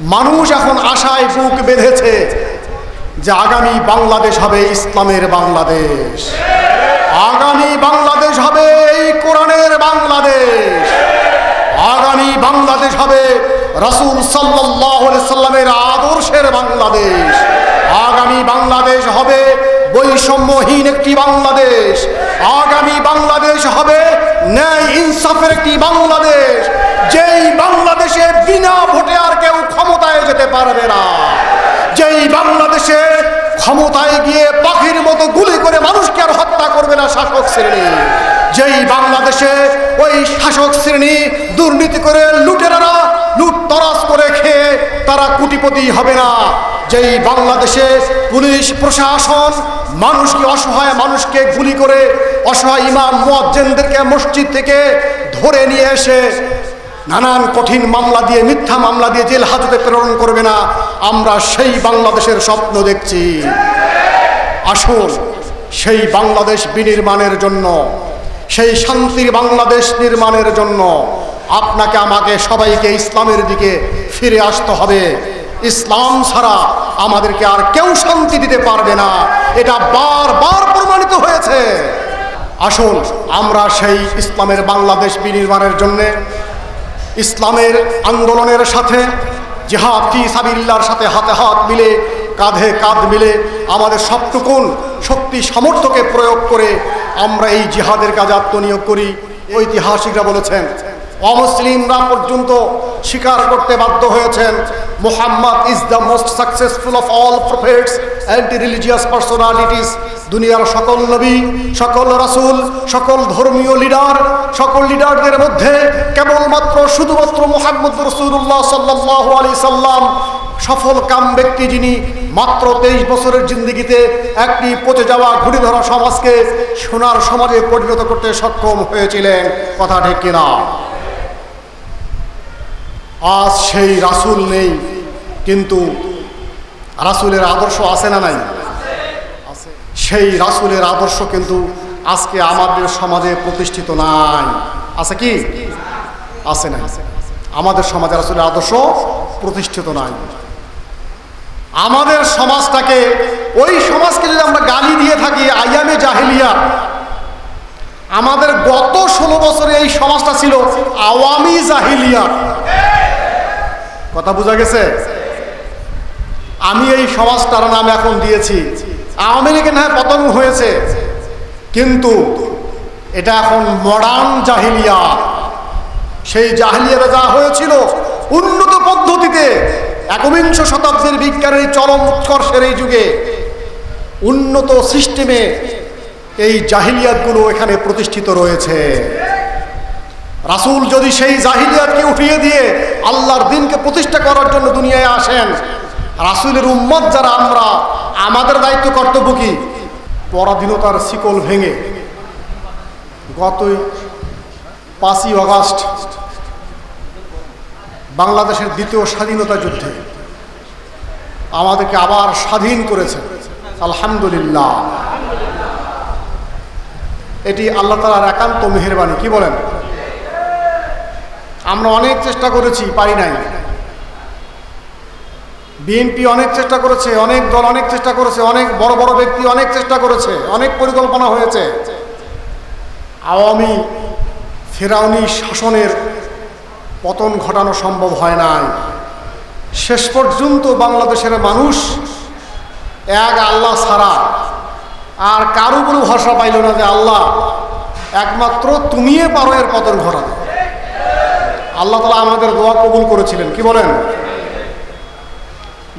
মানুষ এখন আশায় বুক বেঁধেছে যে আগামী বাংলাদেশ হবে ইসলামের বাংলাদেশ। আগামী বাংলাদেশ হবে এই কোরআনের বাংলাদেশ। আগামী বাংলাদেশ হবে রাসূল সাল্লামের আদর্শের বাংলাদেশ। আগামী বাংলাদেশ হবে বৈষম্যহীন একটি বাংলাদেশ। আগামী বাংলাদেশ হবে ন্যায় ইনসাফের একটি বাংলাদেশ। যেই বাংলাদেশে বিনা ভোটে আর কেউ ক্ষমতায় যেতে পারবে না। যেই বাংলাদেশে ক্ষমতায় গিয়ে পাখির মতো গুলি করে মানুষকে আর হত্যা করবে না শাসক শ্রেণি, যেই বাংলাদেশে ওই শাসক শ্রেণি দুর্নীতি করে লুটেরারা লুট তরাস করে খেয়ে তারা কুটিপতি হবে না। যেই বাংলাদেশে পুলিশ প্রশাসন মানুষকে, অসহায় মানুষকে গুলি করে অসহায় ইমাম, মুয়াজ্জেনদেরকে মসজিদ থেকে ধরে নিয়ে এসে নানান কঠিন মামলা দিয়ে, মিথ্যা মামলা দিয়ে জেল হাজতে প্রেরণ করবে না। আমরা সেই বাংলাদেশের স্বপ্ন দেখছি। আসুন সেই বাংলাদেশ বিনির্মাণের জন্য, সেই শান্তির বাংলাদেশ নির্মাণের জন্য আপনাকে, আমাকে সবাইকে ইসলামের দিকে ফিরে আসতে হবে। ইসলাম ছাড়া আমাদেরকে আর কেউ শান্তি দিতে পারবে না। এটা বারবার প্রমাণিত হয়েছে। আসুন আমরা সেই ইসলামের বাংলাদেশ বিনির্মাণের জন্যে ইসলামের আন্দোলনের সাথে, জেহাদ ফি সাবিল্লার সাথে হাতে হাত মিলে, কাঁধে কাঁধ মিলে আমাদের সবটুকুন শক্তি সামর্থ্যকে প্রয়োগ করে আমরা এই জিহাদের কাজে আত্মনিয়োগ করি। ঐতিহাসিকরা বলেছেন অমুসলিমরা পর্যন্ত স্বীকার করতে বাধ্য হয়েছেন। Muhammad is the most successful of all prophets anti religious personalities দুনিয়ার সকল নবী, সকল রাসূল, সকল ধর্মীয় লিডার সকল লিডারদের মধ্যে কেবলমাত্র শুধুমাত্র মোহাম্মদ রসুল্লাহ সাল্লাহ আলি সাল্লাম সফল কাম ব্যক্তি যিনি মাত্র তেইশ বছরের জিন্দিগিতে একটি পচে যাওয়া ঘুরে ধরা সমাজকে সোনার সমাজে পরিণত করতে সক্ষম হয়েছিলেন। কথা ঠিক কিনা? আজ সেই রাসূল নেই, কিন্তু রাসুলের আদর্শ আছে না নাই? সেই রাসূলের আদর্শ কিন্তু আজকে আমাদের সমাজে প্রতিষ্ঠিত নাই। আছে কি? আছে না আমাদের সমাজে রাসূলের আদর্শ প্রতিষ্ঠিত নাই। আমাদের সমাজটাকে, ওই সমাজকে যদি আমরা গালি দিয়ে থাকি, আইয়ামে জাহেলিয়া, আমাদের গত ষোলো বছরে এই সমাজটা ছিল আওয়ামী জাহিলিয়া। কথা বোঝা গেছে? আমি এই সমাজটার নাম এখন দিয়েছি। আওয়ামী লীগের হ্যাঁ পতন হয়েছে। কিন্তু এটা এখন মডার্ন জাহিলিয়া। সেই জাহিলিয়াতে যা হয়েছিল উন্নত পদ্ধতিতে একবিংশ শতাব্দীর বিজ্ঞানের চরম উৎকর্ষের এই যুগে উন্নত সিস্টেমে এই জাহিলিয়াতগুলো এখানে প্রতিষ্ঠিত রয়েছে। রাসূল যদি সেই জাহিলিয়াতকে উঠিয়ে দিয়ে আল্লাহর দিনকে প্রতিষ্ঠা করার জন্য দুনিয়ায় আসেন, রাসূলের উম্মত যারা আমরা, আমাদের দায়িত্ব কর্তব্য কি? পরাধীনতার শিকল ভেঙে। গতই পাঁচই অগাস্ট বাংলাদেশের দ্বিতীয় স্বাধীনতা যুদ্ধে আমাদেরকে আবার স্বাধীন করেছে। আলহামদুলিল্লাহ। এটি আল্লাহ তালার একান্ত মেহরবানি, কি বলেন? আমরা অনেক চেষ্টা করেছি, পারি নাই। বিএনপি অনেক চেষ্টা করেছে, অনেক দল অনেক চেষ্টা করেছে, অনেক বড় বড় ব্যক্তি অনেক চেষ্টা করেছে, অনেক পরিকল্পনা হয়েছে। আওয়ামী ফেরাউনি শাসনের পতন ঘটানো সম্ভব হয় নাই। শেষ পর্যন্ত বাংলাদেশের মানুষ এক আল্লাহ ছাড়া আর কারও কোনো ভরসা পাইল না যে আল্লাহ, একমাত্র তুমিয়ে পারো এর পতন ঘটাতে। আল্লাহ তালা আমাদের দোয়া কবুল করেছিলেন। কি বলেন?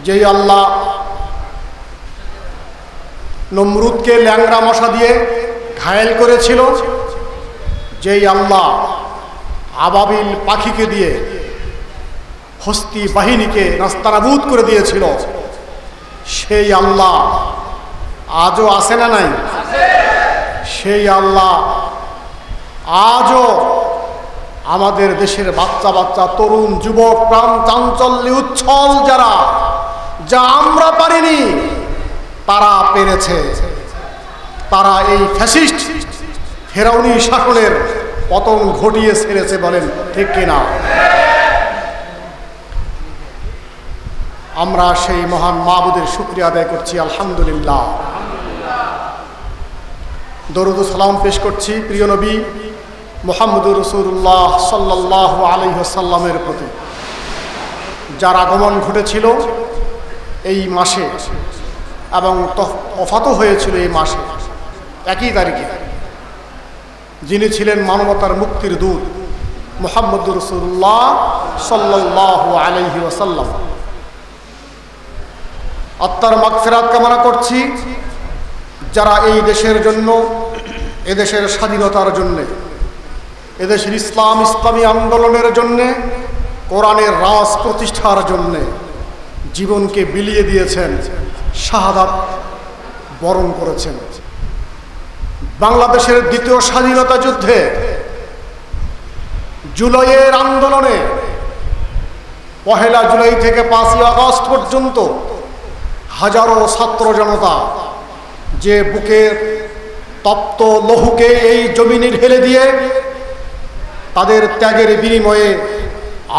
যেই আল্লাহ নমরুদকে ল্যাংরা মশা দিয়ে ঘায়েল করেছিল যেই আল্লাহ আবাবিল পাখিকে দিয়ে হস্তি বাহিনীকে নাস্তানাবুদ করে দিয়েছিল সেই আল্লাহ আজও আসে না নাই? সেই আল্লাহ আজও আমাদের দেশের বাচ্চা বাচ্চা, তরুণ, যুবক, প্রাণ চাঞ্চল্যে উচ্ছল যারা, যা আমরা পারিনি, তারা পেরেছে। তারা এই ফ্যাসিস্ট ফেরাউনি শাসনের পতন ঘটিয়ে ছেড়েছে বলেন, ঠিক কিনা আমরা সেই মহান মাহবুদের শুক্রিয়া আদায় করছি, আলহামদুলিল্লাহ। দরুদ সালাম পেশ করছি, প্রিয় নবী মোহাম্মদুর রসুল্লাহ সাল্লাহ আলহ্লামের প্রতি। যার আগমন ঘটেছিল এই মাসে এবং অফাত হয়েছিল এই মাসে। একই তারিখে যিনি ছিলেন মানবতার মুক্তির দূত মোহাম্মদ রসুল্লাহ সাল্লাহ আলহি ওসাল্লাম আত্মার মাগফেরাত কামনা করছি যারা এই দেশের জন্য, এদেশের স্বাধীনতার জন্যে এদেশের ইসলাম ইসলামী আন্দোলনের জন্যে, কোরআনের রাজ প্রতিষ্ঠার জন্যে জীবনকে বিলিয়ে দিয়েছেন, শাহাদাত বরণ করেছেন। বাংলাদেশের দ্বিতীয় স্বাধীনতা যুদ্ধে জুলাইয়ের আন্দোলনে পহেলা জুলাই থেকে পাঁচই আগস্ট পর্যন্ত হাজারো ছাত্র জনতা যে বুকের তপ্ত লহুকে এই জমিনে ঢেলে দিয়ে তাদের ত্যাগের বিনিময়ে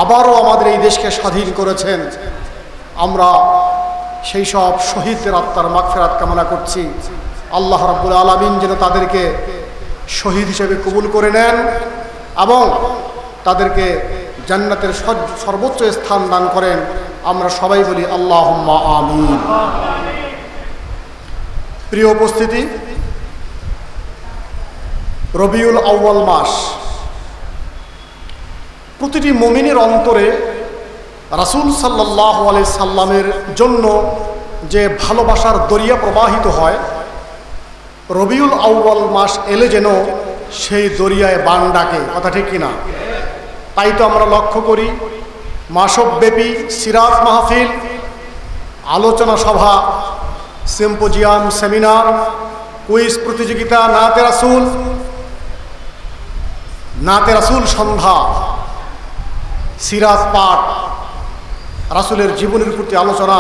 আবারও আমাদের এই দেশকে স্বাধীন করেছেন। আমরা সেই সব শহীদদের আত্মার মাগফেরাত কামনা করছি। আল্লাহ রাব্বুল আলমিন যেন তাদেরকে শহীদ হিসেবে কবুল করে নেন এবং তাদেরকে জান্নাতের সর্বোচ্চ স্থান দান করেন। আমরা সবাই বলি আল্লাহ আমিন। প্রিয় উপস্থিতি, রবিউল আউ্বাল মাস প্রতিটি মমিনের অন্তরে রাসুল সাল্লাহ আলি সাল্লামের জন্য যে ভালোবাসার দরিয়া প্রবাহিত হয়, রবিউল আউ্বাল মাস এলে যেন সেই দরিয়ায় বান ডাকে। কথা ঠিক কিনা? তাই তো আমরা লক্ষ্য করি, মাসব্যাপী সিরাজ মাহফিল, আলোচনা সভা, সিম্পোজিয়াম, সেমিনার, কুইজ প্রতিযোগিতা, নাতে রাসুল নাতে রাসুল সন্ধ্যা। সিরাজ পাঠ, রাসুলের জীবনের প্রতি আলোচনা,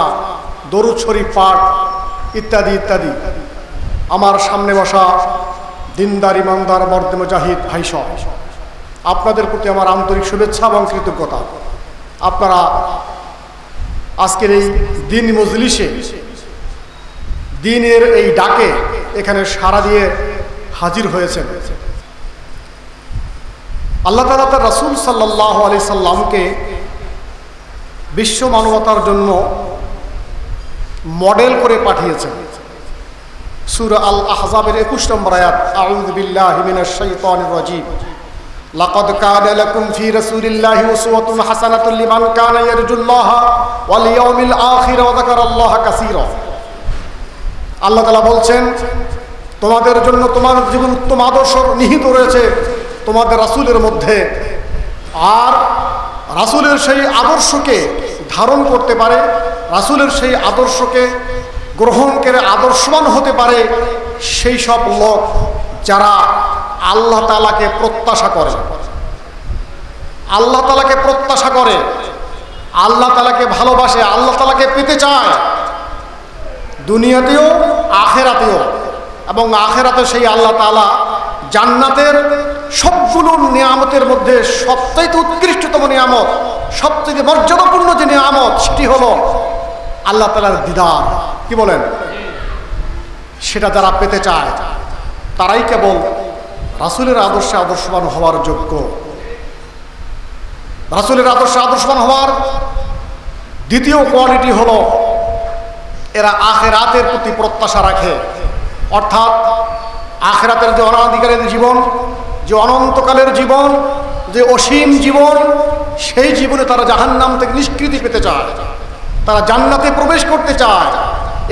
দরুদ শরীফ পাঠ, ইত্যাদি ইত্যাদি। আমার সামনে বসা দিনদার, ইমানদার, মর্দে মুজাহিদ ভাইস আপনাদের প্রতি আমার আন্তরিক শুভেচ্ছা এবং কৃতজ্ঞতা। আপনারা আজকের এই দিন মজলিসে দিনের এই ডাকে এখানে সারা দিয়ে হাজির হয়েছেন। আল্লাহ তালা তার রাসুল সাল্লাহ আলি সাল্লামকে বিশ্ব মানবতার জন্য মডেল করে পাঠিয়েছেন। সুর আল আহজাবের একুশ নম্বর আয়াত আউদ বিল্লাহ শাইতানির রাজিম। লাকাদ কানা লাকুম ফি রাসূলিল্লাহি উসওয়াতুন হাসানাতুন লিমান কানা ইয়ারজুল্লাহা ওয়াল ইয়াউমিল আখির ওয়া যাকারাল্লাহা কাসীরা। আল্লাহ তাআলা বলছেন, তোমাদের জন্য তোমার জীবন উত্তম আদর্শ নিহিত রয়েছে। তোমাদের রাসূলের মধ্যে। আর রাসুলের সেই আদর্শকে ধারণ করতে পারে, রাসুলের সেই আদর্শকে গ্রহণ করে আদর্শবান হতে পারে সেই সব লোক যারা আল্লাহ তালাকে প্রত্যাশা করে। আল্লাহ তালাকে প্রত্যাশা করে, আল্লাহ তালাকে ভালোবাসে, আল্লাহ তালাকে পেতে চায়। দুনিয়াতেও, আখেরাতেও এবং আখেরাতে সেই আল্লাহ তালা জান্নাতের সবগুলো নিয়ামতের মধ্যে সবচাইতে উৎকৃষ্টতম নিয়ামত, সবচেয়ে মর্যাদাপূর্ণ যে নিয়ামত সেটি হলো আল্লাহ তালার দিদার। কি বলেন? সেটা যারা পেতে চায়, তারাই কেবল রাসুলের আদর্শে আদর্শবান হওয়ার যোগ্য। রাসুলের আদর্শে আদর্শবান হওয়ার দ্বিতীয় কোয়ালিটি হল এরা আখেরাতের প্রতি প্রত্যাশা রাখে। অর্থাৎ আখেরাতের যে অনাধিকারের জীবন যে অনন্তকালের জীবন, যে অসীম জীবন, সেই জীবনে তারা জাহান্নাম থেকে নিষ্কৃতি পেতে চায়। তারা জান্নাতে প্রবেশ করতে চায়।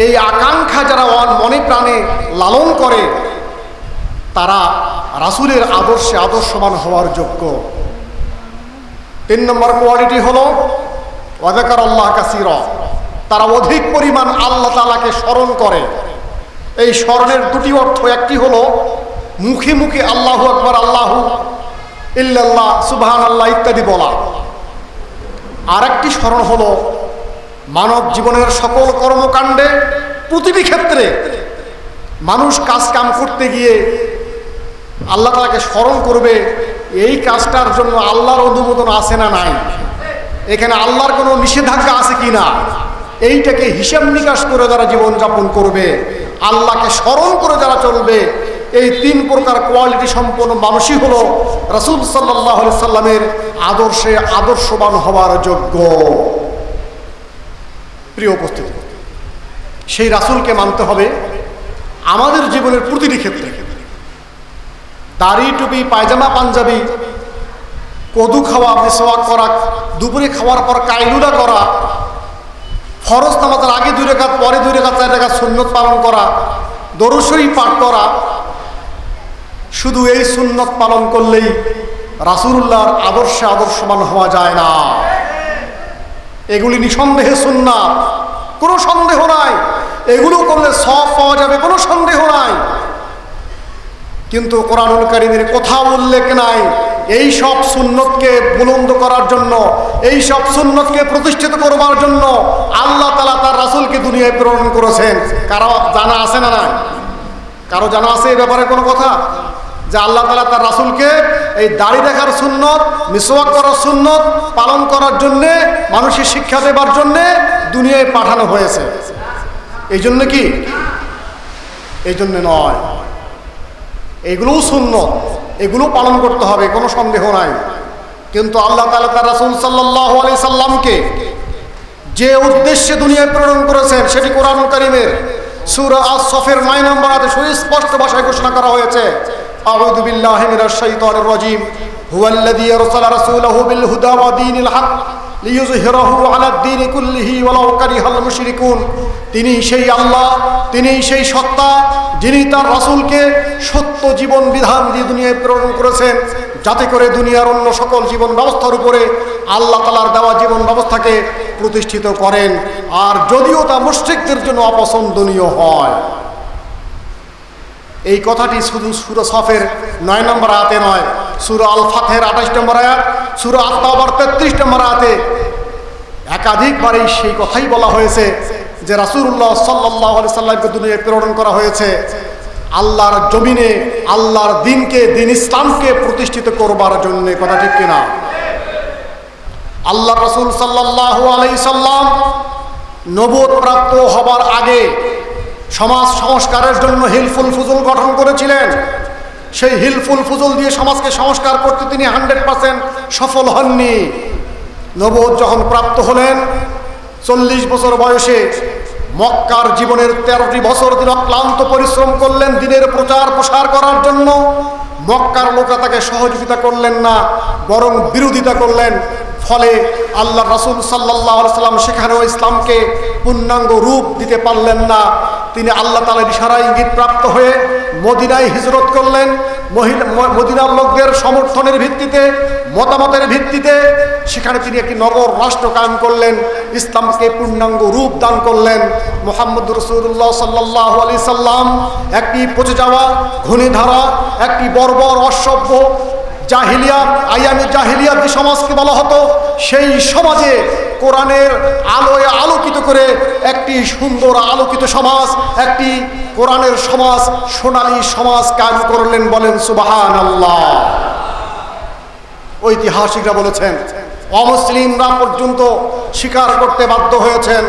এই আকাঙ্ক্ষা যারা অন মনে প্রাণে লালন করে, তারা রাসুলের আদর্শে আদর্শবান হওয়ার যোগ্য। তিন নম্বর কোয়ালিটি হল ওয়াদাকার আল্লাহ কাসির। তারা অধিক পরিমাণ আল্লাহ তালাকে স্মরণ করে। এই স্মরণের দুটি অর্থ, একটি হলো মুখে মুখে আল্লাহ আকবর, আল্লাহ ইল্লাল্লাহ সুবাহান আল্লাহ ইত্যাদি বলা। আর একটি স্মরণ হলো, মানব জীবনের সকল কর্মকাণ্ডে প্রতিটি ক্ষেত্রে মানুষ কাজ কাম করতে গিয়ে আল্লাহ তালাকে স্মরণ করবে, এই কাজটার জন্য আল্লাহর অনুমোদন আছে না নাই? এখানে আল্লাহর কোনো নিষেধাজ্ঞা আছে কি না? এইটাকে হিসাব নিকাশ করে যারা জীবনযাপন করবে, আল্লাহকে স্মরণ করে যারা চলবে এই তিন প্রকার কোয়ালিটি সম্পন্ন মানুষই হলো রাসুল সাল্লাহ সাল্লামের আদর্শে আদর্শবান হওয়ার যোগ্য। প্রিয় উপস্থিত, সেই রাসুলকে মানতে হবে আমাদের জীবনের প্রতিটি ক্ষেত্রে। দাড়ি, টুপি, পায়জামা, পাঞ্জাবি, কদু খাওয়া মেসোয়াক করা, দুপুরে খাওয়ার পর কাইলুলা করা, ফরজ নামাজের আগে দুই রেখাত, পরে দুই রেখাত, চার রেখাত সুন্নত পালন করা দরসই পাঠ করা শুধু এই সুন্নত পালন করলেই রাসুল্লাহর আদর্শে আদর্শমান হওয়া যায় না। এগুলি নিঃসন্দেহে সুন্নাত। কোনো সন্দেহ নাই। এগুলো করলে সব পাওয়া যাবে, কোনো সন্দেহ নাই। কিন্তু কোরআনুল কারিমের উল্লেখ নাই। এই সব সুন্নতকে বুলন্দ করার জন্য, এই সব সুন্নতকে প্রতিষ্ঠিত করবার জন্য আল্লাহ তালা তার রাসুলকে দুনিয়ায় প্রেরণ করেছেন। কারও জানা আছে না নাই? কারও জানা আছে এই ব্যাপারে কোনো কথা? যে আল্লাহ তালা তার রাসুলকে এই দাড়ি দেখার সুন্নত, মিসওয়াক করার সুন্নত পালন করার জন্যে, মানুষের শিক্ষা দেবার জন্যে দুনিয়ায় পাঠানো হয়েছে। এই জন্য কি? এই জন্য নয়। এগুলোও শূন্য এগুলো পালন করতে হবে, কোনো সন্দেহ নাই। কিন্তু আল্লাহ তালা তার রাসুল সাল্লাহ আলি সাল্লামকে যে উদ্দেশ্যে দুনিয়ায় প্রেরণ করেছেন, সেটি কোরআন করিমের সুর আজ সফের নয় নম্বর হাতে সুস্পষ্ট ভাষায় ঘোষণা করা হয়েছে। أعوذ بالله من الشيطان الرجيم هو الذي أرسل رسوله بالهدى ودين الحق লিইয়ুযহিরাহু আলা দ্বীনি কুল্লিহি ওয়ালাউ কারিহাল মুশরিকুন তিনি সেই আল্লাহ তিনি সেই সত্তা যিনি তার রাসূলকে সত্য জীবন বিধান দিয়ে দুনিয়ায় প্রেরণ করেছেন যাতে করে দুনিয়ার অন্য সকল জীবন ব্যবস্থার উপরে আল্লাহ তালার দেওয়া জীবন ব্যবস্থাকে প্রতিষ্ঠিত করেন আর যদিও তা মুশরিকদের জন্য অপছন্দনীয় হয় এই কথাটি শুধু সুর সফের নয় নম্বর আয়াতে নয়, সুর আল ফাতের আঠাশ নম্বর আয়াত, সুর আত্মাবার তেত্রিশ নম্বর আয়াতে একাধিকবারই সেই কথাই বলা হয়েছে যে রাসুল্লাহ সাল্লাহ সাল্লামকে দুনিয়ায় প্রেরণ করা হয়েছে। আল্লাহর জমিনে, আল্লাহর দিনকে, দিন ইসলামকে প্রতিষ্ঠিত করবার জন্য, কথা ঠিক কিনা? আল্লাহ রসুল সাল্লাহ আলাই সাল্লাম প্রাপ্ত হবার আগে সমাজ সংস্কারের জন্য হিলফুল ফুজুল গঠন করেছিলেন। সেই হিলফুল ফুজুল দিয়ে সমাজকে সংস্কার করতে তিনি হান্ড্রেড পার্সেন্ট সফল হননি। নবোধ যখন প্রাপ্ত হলেন, চল্লিশ বছর বয়সে মক্কার জীবনের তেরোটি বছর তিনি অক্লান্ত পরিশ্রম করলেন দিনের প্রচার প্রসার করার জন্য। মক্কার লোকরা তাকে সহযোগিতা করলেন না, বরং বিরোধিতা করলেন। ফলে আল্লাহ রাসুল সাল্লাহ সাল্লাম সেখানেও ইসলামকে পূর্ণাঙ্গ রূপ দিতে পারলেন না। তিনি আল্লাহ তালার ইশারা ইঙ্গিত প্রাপ্ত হয়ে মদিনায় হিজরত করলেন। মদিনার লোকদের সমর্থনের ভিত্তিতে, মতামতের ভিত্তিতে সেখানে তিনি একটি নগর রাষ্ট্র কায়েম করলেন, ইসলামকে পূর্ণাঙ্গ রূপ দান করলেন। মোহাম্মদ রসুল্লাহ সাল্লাহ আলি সাল্লাম একটি পচে যাওয়া ঘূর্ণিধারা একটি বর্বর, অসভ্য জাহিলিয়া, আইয়ামি জাহিলিয়া যে সমাজকে বলা হতো, সেই সমাজে কোরআনের আলোয় আলোকিত করে একটি সুন্দর আলোকিত সমাজ, একটি কোরআনের সমাজ, সোনালী সমাজ কাজ করলেন বলেন সুবাহান আল্লাহ ঐতিহাসিকরা বলেছেন অমুসলিমরা পর্যন্ত স্বীকার করতে বাধ্য হয়েছেন।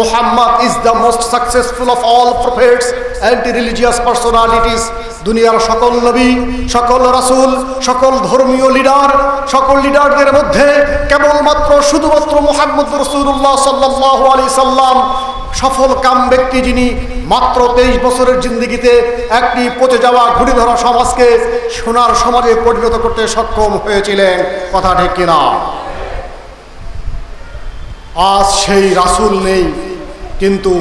Muhammad is the most successful of all prophets anti religious personalities দুনিয়ার সকল নবী, সকল রাসুল, সকল ধর্মীয় লিডার সকল লিডারদের মধ্যে কেবলমাত্র শুধুমাত্র মোহাম্মদ রসুল্লাহ সাল্লাহ আলি সাল্লাম সফল কাম ব্যক্তি যিনি মাত্র তেইশ বছরের জিন্দিগিতে একটি পচে যাওয়া ঘুরি ধরা সমাজকে সোনার সমাজে পরিণত করতে সক্ষম হয়েছিলেন। কথা ঠিক কিনা? আজ সেই রাসুল নেই, কিন্তু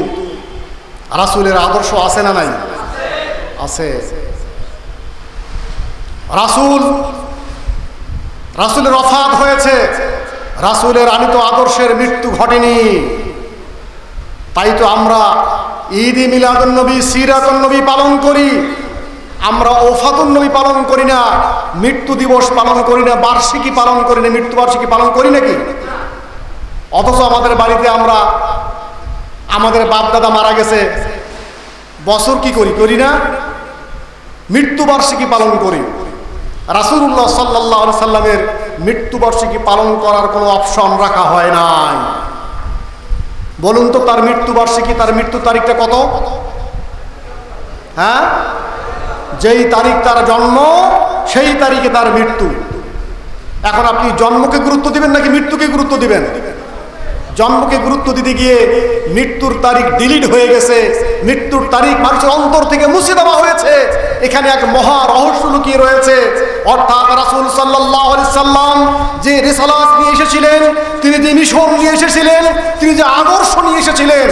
রাসুলের আদর্শ আছে না নাই? আছে। রাসুল, রাসুলের অফাত হয়েছে। রাসুলের আনিত আদর্শের মৃত্যু ঘটেনি। তাই তো আমরা ঈদ মিলাদুন্নবী, সিরাতুন্নবী পালন করি। আমরা ওফাতুন্নবী পালন করি না, মৃত্যু দিবস পালন করি না, বার্ষিকী পালন করি না, মৃত্যুবার্ষিকী পালন করি নাকি? অথচ আমাদের বাড়িতে আমরা, আমাদের বাপ দাদা মারা গেছে, বছর কি করি? করি না? মৃত্যুবার্ষিকী পালন করি। রাসুল্লাহ সাল্লাহ সাল্লামের মৃত্যুবার্ষিকী পালন করার কোনো অপশন রাখা হয় নাই। বলুন তো, তার মৃত্যুবার্ষিকী, তার মৃত্যু তারিখটা কত? হ্যাঁ? যেই তারিখ তার জন্ম, সেই তারিখে তার মৃত্যু। এখন আপনি জন্মকে গুরুত্ব দিবেন নাকি মৃত্যুকে গুরুত্ব দিবেন? জন্মকে গুরুত্ব দিতে গিয়ে মৃত্যুর তারিখ ডিলিট হয়ে গেছে। মৃত্যুর তারিখ মানুষের অন্তর থেকে মুছে দেওয়া হয়েছে। এখানে এক মহা রহস্য লুকিয়ে রয়েছে। অর্থাৎ রাসুল সাল্লাহ সাল্লাম যে রেসালাস নিয়ে এসেছিলেন, তিনি যে মিশন নিয়ে এসেছিলেন, তিনি যে আদর্শ নিয়ে এসেছিলেন,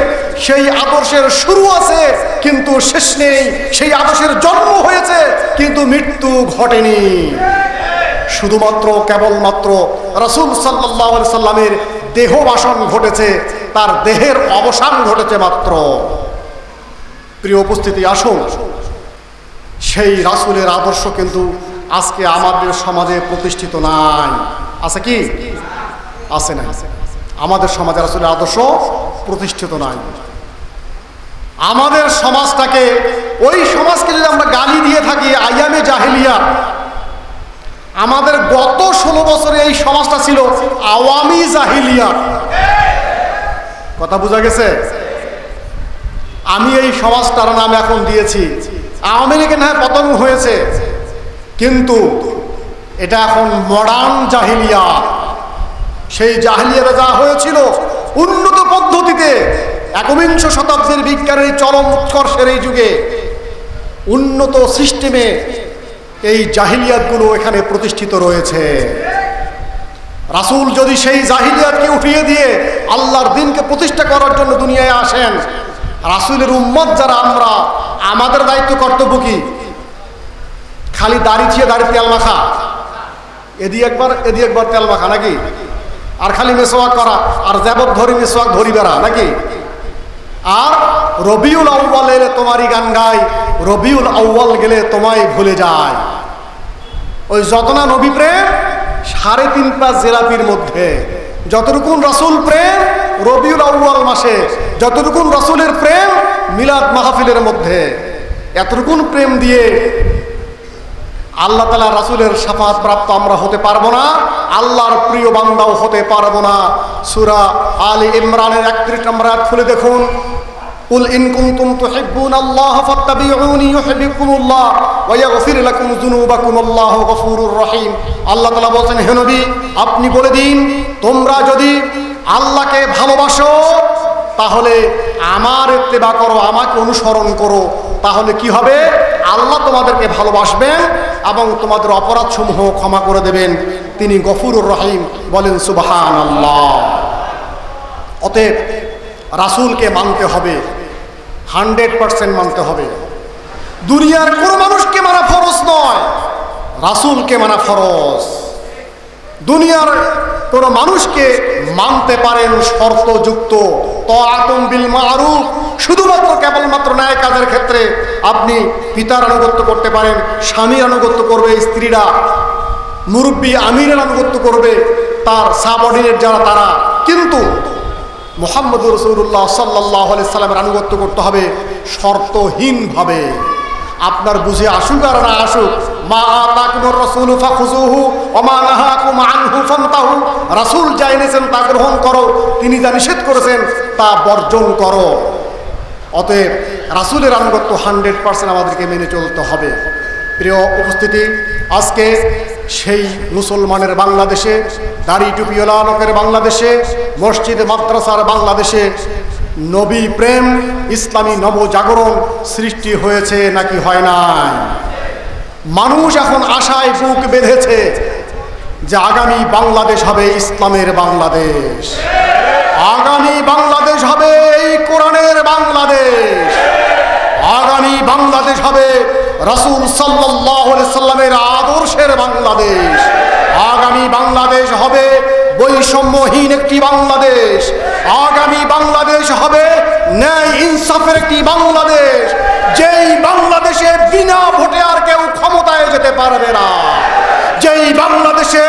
সেই আদর্শের শুরু আছে, কিন্তু শেষ নেই। সেই আদর্শের জন্ম হয়েছে, কিন্তু মৃত্যু ঘটেনি। শুধুমাত্র, কেবলমাত্র রসুল সাল্লাহ সাল্লামের দেহ বাসন ঘটেছে, তার দেহের অবসান ঘটেছে মাত্র। প্রিয় উপস্থিতি, আসুন। সেই রাসুলের আদর্শ কিন্তু আজকে আমাদের সমাজে প্রতিষ্ঠিত নাই। আছে কি? আছে না আমাদের সমাজে রাসুলের আদর্শ প্রতিষ্ঠিত নাই। আমাদের সমাজটাকে, ওই সমাজকে যদি আমরা গালি দিয়ে থাকি, আইয়ামে জাহিলিয়া আমাদের গত ষোলো বছরে এই সমাজটা ছিল আওয়ামী জাহিলিয়া। কথা বোঝা গেছে? আমি এই সমাজটার নাম এখন দিয়েছি। আওয়ামী লীগের হ্যাঁ পতন হয়েছে। কিন্তু এটা এখন মডার্ন জাহিলিয়া। সেই জাহিলিয়াতে যা হয়েছিল উন্নত পদ্ধতিতে একবিংশ শতাব্দীর বিজ্ঞানের চরম উৎকর্ষের এই যুগে উন্নত সিস্টেমে এই জাহিলিয়াতগুলো এখানে প্রতিষ্ঠিত রয়েছে। রাসুল যদি সেই জাহিলিয়াতকে উঠিয়ে দিয়ে আল্লাহর দিনকে প্রতিষ্ঠা করার জন্য দুনিয়ায় আসেন, রাসুলের উম্মত যারা আমরা, আমাদের দায়িত্ব, কর্তব্য কি? খালি দাড়ি ছিয়ে দাড়ি তেল মাখা। এদি একবার এদি একবার তেল মাখা নাকি? আর খালি মেসোয়াক করা, আর যাবত ধরি মেসোয়াক, ধরি বেড়া নাকি? আর রবিউল আউ্বাল এলে তোমারই গান গায়, রবিউল আউ্বাল গেলে তোমায় ভুলে যায়। ওই যতনা নবী প্রেম, সাড়ে তিন পাঁচ জেলাপির মধ্যে। যতটুকুন রসুল প্রেম, রবিউল আউ্বাল মাসে, যতটুকুন রসুলের প্রেম, মিলাদ মাহফিলের মধ্যে। এতটুকুন প্রেম দিয়ে আল্লাহ তালা রাসুলের সাফাত প্রাপ্ত আমরা হতে পারব না, আল্লাহর প্রিয় বান্দাও হতে পারব না। সুরা আলী ইমরানের একত্রিশ নম্বর খুলে দেখুন। قل إن كنتم تحبون الله فاتبعوني يحببكم الله ويغفر لكم ذنوبكم الله غفور رحيم আল্লাহ তাআলা বলছেন হে নবী আপনি বলে দিন তোমরা যদি আল্লাহকে ভালোবাসো তাহলে আমার ইত্তেবা করো আমাকে অনুসরণ করো তাহলে কি হবে আল্লাহ তোমাদেরকে ভালোবাসবেন এবং তোমাদের অপরাধ সমূহ ক্ষমা করে দেবেন তিনি গফুরুর রহিম বলেন সুবাহান আল্লাহ অতএব রাসুলকে মানতে হবে হান্ড্রেড পার্সেন্ট মানতে হবে। দুনিয়ার কোনো মানুষকে মানা ফরজ নয়, রাসুলকে মানা ফরজ। দুনিয়ার কোনো মানুষকে মানতে পারেন শর্তযুক্ত, তআতুম বিল মারুফ, শুধুমাত্র কেবলমাত্র ন্যায় কাজের ক্ষেত্রে আপনি পিতার আনুগত্য করতে পারেন, স্বামীর আনুগত্য করবে স্ত্রীরা, মুরব্বী আমিরের আনুগত্য করবে, তার সাবঅর্ডিনেট যারা তারা। কিন্তু মোহাম্মদ রসুল্লাহ সাল্লাহ সাল্লামের আনুগত্য করতে হবে শর্তহীনভাবে। আপনার বুঝে আসুক আর না আসুক, মা রাসূলু তা গ্রহণ করো, তিনি যা নিষেধ করেছেন তা বর্জন করো। অতএব রাসূলের আনুগত্য হান্ড্রেড পার্সেন্ট আমাদেরকে মেনে চলতে হবে। প্রিয় উপস্থিতি, আজকে সেই মুসলমানের বাংলাদেশে, দাড়ি টুপিওয়ালা লোকের বাংলাদেশে, মসজিদ, মাদ্রাসার বাংলাদেশে নবী প্রেম, ইসলামী নবজাগরণ সৃষ্টি হয়েছে নাকি হয় নাই? মানুষ এখন আশায় বুক বেঁধেছে যে আগামী বাংলাদেশ হবে ইসলামের বাংলাদেশ। আগামী বাংলাদেশ হবে এই কোরআনের বাংলাদেশ। আগামী বাংলাদেশ হবে রসুল সাল্লামের আদর্শের বাংলাদেশ। আগামী বাংলাদেশ হবে বৈষম্যহীন একটি বাংলাদেশ। আগামী বাংলাদেশ হবে ন্যায় ইনসাফের একটি বাংলাদেশ। যেই বাংলাদেশে বিনা ভোটে আর কেউ ক্ষমতায় যেতে পারবে না। যেই বাংলাদেশে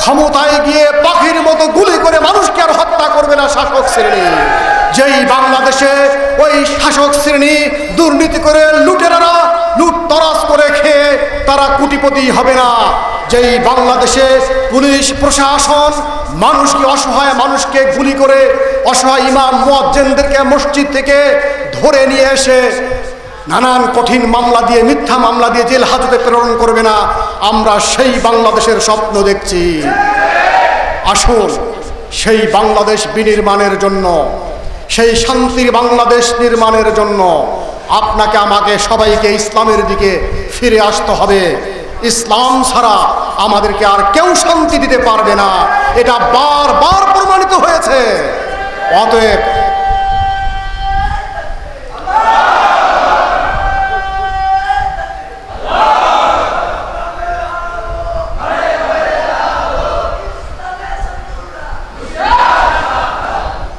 ক্ষমতায় গিয়ে পাখির মতো গুলি করে মানুষকে আর হত্যা করবে না শাসক শ্রেণি। যেই বাংলাদেশে ওই শাসক শ্রেণি দুর্নীতি করে লুটেরারা লুট তরাস করে খেয়ে তারা কুটিপতি হবে না। যেই বাংলাদেশে পুলিশ, প্রশাসন মানুষকে অসহায় মানুষকে গুলি করে অসহায় ইমাম, মুয়াজ্জিনদেরকে মসজিদ থেকে ধরে নিয়ে এসে নানান কঠিন মামলা দিয়ে, মিথ্যা মামলা দিয়ে জেল হাজতে প্রেরণ করবে না। আমরা সেই বাংলাদেশের স্বপ্ন দেখছি। আসুন সেই বাংলাদেশ বিনির্মাণের জন্য, সেই শান্তির বাংলাদেশ নির্মাণের জন্য আপনাকে আমাকে সবাইকে ইসলামের দিকে ফিরে আসতে হবে। ইসলাম ছাড়া আমাদেরকে আর কেউ শান্তি দিতে পারবে না। এটা বারবার প্রমাণিত হয়েছে। অতএব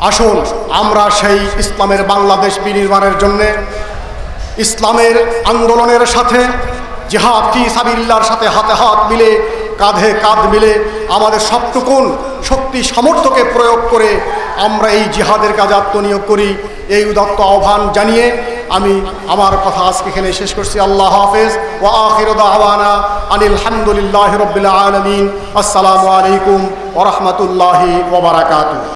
আসুন, আমরা সেই ইসলামের বাংলাদেশ বিনির্মাণের জন্যে ইসলামের আন্দোলনের সাথে, জিহাদ ফি সাবিল্লার সাথে হাতে হাত মিলে, কাঁধে কাঁধ মিলে আমাদের সবটুকুন শক্তি সামর্থ্যকে প্রয়োগ করে আমরা এই জিহাদের কাজে আত্মনিয়োগ করি। এই উদাত্ত আহ্বান জানিয়ে আমি আমার কথা আজকে এখানে শেষ করছি। আল্লাহ হাফেজ। ও আখির দাওয়ানা আনিল হামদুলিল্লাহ রবিল আলমিন। আসসালামু আলাইকুম ওরহমতুল্লাহি ওবরাকাতু